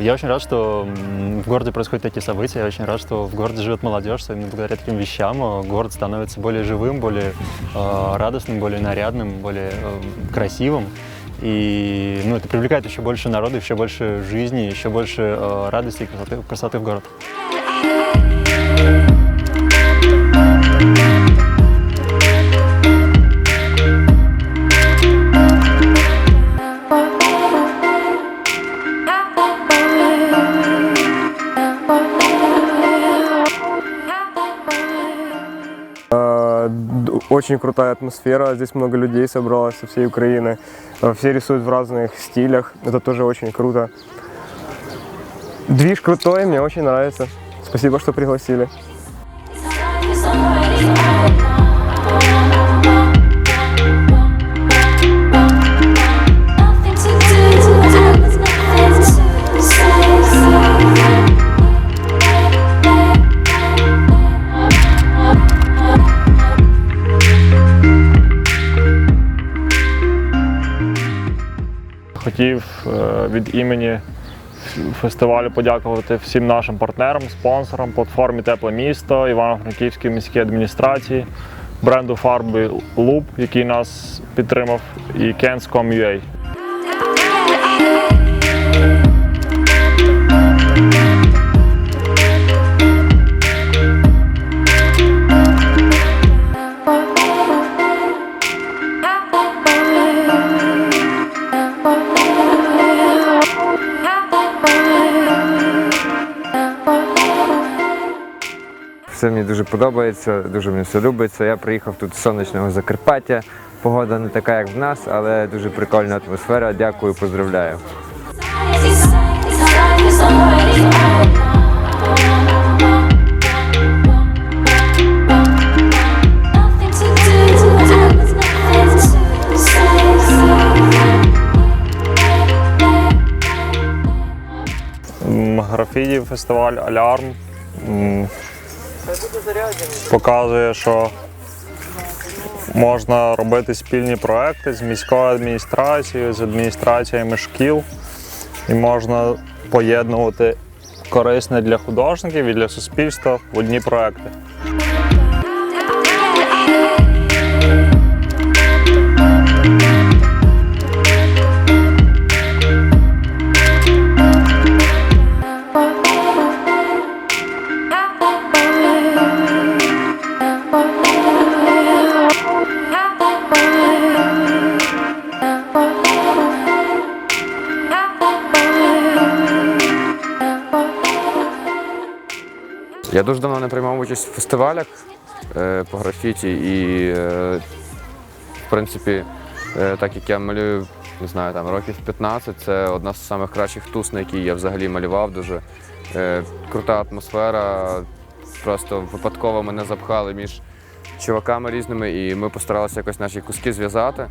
Я очень рад, что в городе происходят такие события. Я очень рад, что в городе живет молодежь, что именно благодаря таким вещам э, город становится более живым, более э, радостным, более нарядным, более э, красивым. И ну, это привлекает еще больше народу, еще больше жизни, еще больше радости и красоты, красоты в город. Очень крутая атмосфера, здесь много людей собралось со всей Украины. Э, Все рисуют в разных стилях, это тоже очень круто. Движ крутой, мне очень нравится. Спасибо, что пригласили. Хотів е, від імені фестивалю подякувати всім нашим партнерам, спонсорам, платформі Тепле місто, Івано-Франківській міській адміністрації, бренду фарби Луб, який нас підтримав, і Kens.com.ua. Все мені дуже подобається, дуже мені все любиться. Я приїхав тут з сонячного Закарпаття. Погода не така, як в нас, але дуже прикольна атмосфера. Дякую, поздравляю. It's already over. Nothing to do, there's nothing to say. М, Графіді фестиваль Алярм показує, що можна робити спільні проекти з міською адміністрацією, з адміністраціями шкіл, і можна поєднувати корисне для художників і для суспільства в одні проекти. Я дуже давно не приймав участь в фестивалях е, по графіті і, е, в принципі, е, так як я малюю, не знаю, там років 15, це одна з самих кращих туз, на якій я взагалі малював. Дуже крута атмосфера. Просто випадково мене запхали між чуваками різними, і ми постаралися якось наші куски зв'язати.